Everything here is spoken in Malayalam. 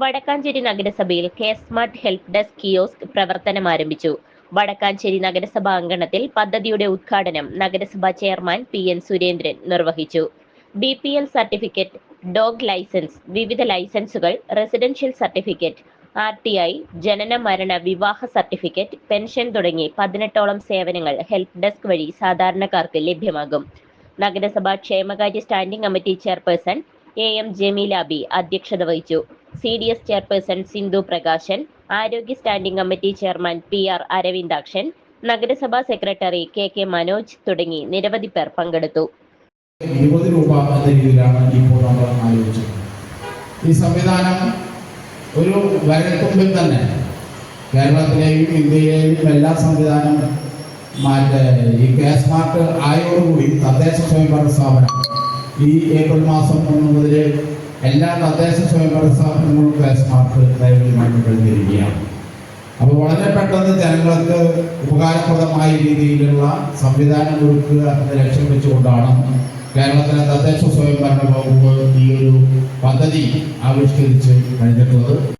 വടക്കാഞ്ചേരി നഗരസഭയിൽ K smart help desk kiosk പ്രവർത്തനം ആരംഭിച്ചു. വടക്കാഞ്ചേരി നഗരസഭാ അങ്കണത്തിൽ പദ്ധതിയുടെ ഉദ്ഘാടനം നഗരസഭാ ചെയർമാൻ പി എൻ സുരേന്ദ്രൻ നിർവഹിച്ചു. B P L certificate dog licence വിവിധ ലൈസൻസുകൾ residential certificate R T I ജനന മരണ വിവാഹ സർട്ടിഫിക്കറ്റ് പെൻഷൻ തുടങ്ങി പതിനെട്ടോളം സേവനങ്ങൾ ഹെൽപ്പ് ഡെസ്ക് വഴി സാധാരണക്കാർക്ക് ലഭ്യമാകും. നഗരസഭാ ക്ഷേമകാര്യ standing committee chairperson A M Jameela B അധ്യക്ഷത വഹിച്ചു. C D S chairperson Sindhu Prakashan ആരോഗ്യ standing committee chairman P R Aravindakshan നഗരസഭാ സെക്രട്ടറി കെ കെ മനോജ് തുടങ്ങി നിരവധി പേർ പങ്കെടുത്തു. രൂപ ഈ സംവിധാനം ഒരു വരത്തുമ്പിൽ തന്നെ കേരളത്തിലെയും ഇന്ത്യയിലെയും എല്ലാ സംവിധാനം മാറ്റ ഈ കെ മാർട്ട് ആയോടുകൂടി തദ്ദേശ സ്വയംഭരണ സ്ഥാപനം ഈ ഏപ്രിൽ മാസം ഒന്ന് മുതൽ എല്ലാ തദ്ദേശ സ്വയംഭരണ സ്ഥാപനങ്ങളും കെ സ്മാർട്ട് നിലവിൽ കഴിഞ്ഞിരിക്കുകയാണ് അപ്പോൾ വളരെ പെട്ടെന്ന് ജനങ്ങൾക്ക് ഉപകാരപ്രദമായ രീതിയിലുള്ള സംവിധാനം ഒരുക്കുക എന്ന ലക്ഷ്യം വെച്ചുകൊണ്ടാണ് കേരളത്തിലെ തദ്ദേശ സ്വയംഭരണ വകുപ്പ് ഈ ഒരു പദ്ധതി ആവിഷ്കരിച്ച് കഴിഞ്ഞിട്ടുള്ളത്.